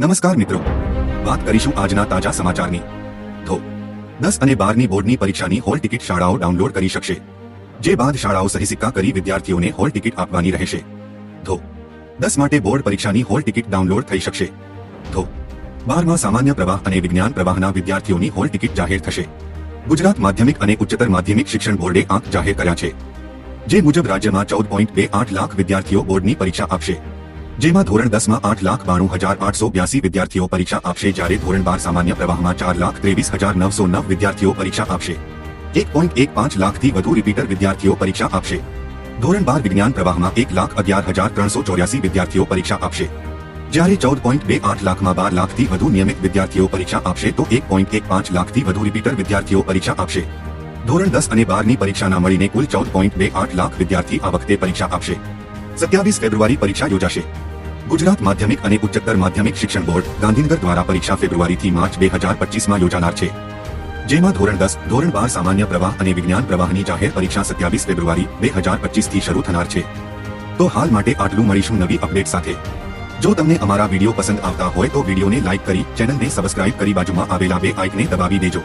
નમસ્કાર મિત્રો. વાત કરીશું આજના તાજા સમાચારની. ધો દસ અને બારની બોર્ડની પરીક્ષાની હોલ ટિકિટ શાળાઓ ડાઉનલોડ કરી શકશે. જે બાદ શાળાઓ સહી સિક્કા કરી વિદ્યાર્થીઓને હોલ ટિકિટ આપવાની રહેશે. ધો દસ માટે બોર્ડ પરીક્ષાની હોલ ટિકિટ ડાઉનલોડ થઈ શકશે. ધો બારમાં સામાન્ય પ્રવાહ અને વિજ્ઞાન પ્રવાહના વિદ્યાર્થીઓની હોલ ટિકિટ જાહેર થશે. ગુજરાત માધ્યમિક અને ઉચ્ચતર માધ્યમિક શિક્ષણ બોર્ડે આંક જાહેર કર્યા છે. જે મુજબ રાજ્યમાં ચૌદ પોઈન્ટ બે આઠ લાખ વિદ્યાર્થીઓ બોર્ડની પરીક્ષા આપશે. જેમાં ધોરણ દસમાં આઠ લાખ બાણું હજાર આઠસો બ્યાસી વિદ્યાર્થીઓ પરીક્ષા આપશે જ્યારે ધોરણ બાર સામાન્ય પ્રવાહમાં ચાર લાખ ત્રેવીસ હજાર નવસો નવ વિદ્યાર્થીઓ પરીક્ષા આપશે. એક પોઈન્ટ એક પાંચ લાખથી વધુ રિપીટર વિદ્યાર્થીઓ પરીક્ષા આપશે. ધોરણ બાર વિજ્ઞાન પ્રવાહમાં એક લાખ અગિયાર હજાર ત્રણસો ચોર્યાસી વિદ્યાર્થીઓ પરીક્ષા આપશે. જ્યારે ચૌદ પોઈન્ટ બે આઠ લાખમાં બાર લાખથી વધુ નિયમિત વિદ્યાર્થીઓ પરીક્ષા આપશે તો એક પોઈન્ટ એક પાંચ લાખથી વધુ રિપીટર વિદ્યાર્થીઓ પરીક્ષા આપશે. ધોરણ દસ અને બારની પરીક્ષાના મળીને કુલ ચૌદ પોઈન્ટ બે આઠ લાખ વિદ્યાર્થી આ વખતે પરીક્ષા આપશે. સત્યાવીસ ફેબ્રુઆરી પરીક્ષા યોજાશે. ગુજરાત માધ્યમિક અને ઉચ્ચતર માધ્યમિક શિક્ષણ બોર્ડ ગાંધીનગર દ્વારા પરીક્ષા ફેબ્રુઆરીથી માર્ચ બે હજાર પચીસમાં યોજાનાર છે. જેમાં ધોરણ દસ, ધોરણ બાર સામાન્ય પ્રવાહ અને વિજ્ઞાન પ્રવાહની જાહેર પરીક્ષા સત્યાવીસ ફેબ્રુઆરી બે હજાર પચીસથી શરૂ થનાર છે. તો હાલ માટે આટલું મળીશું નવી અપડેટ સાથે. જો તમને અમારા વીડિયો પસંદ આવતા હોય તો વિડીયોને લાઇક કરી ચેનલને સબસ્ક્રાઇબ કરી બાજુમાં આવેલા બે આઇકને દબાવી દેજો.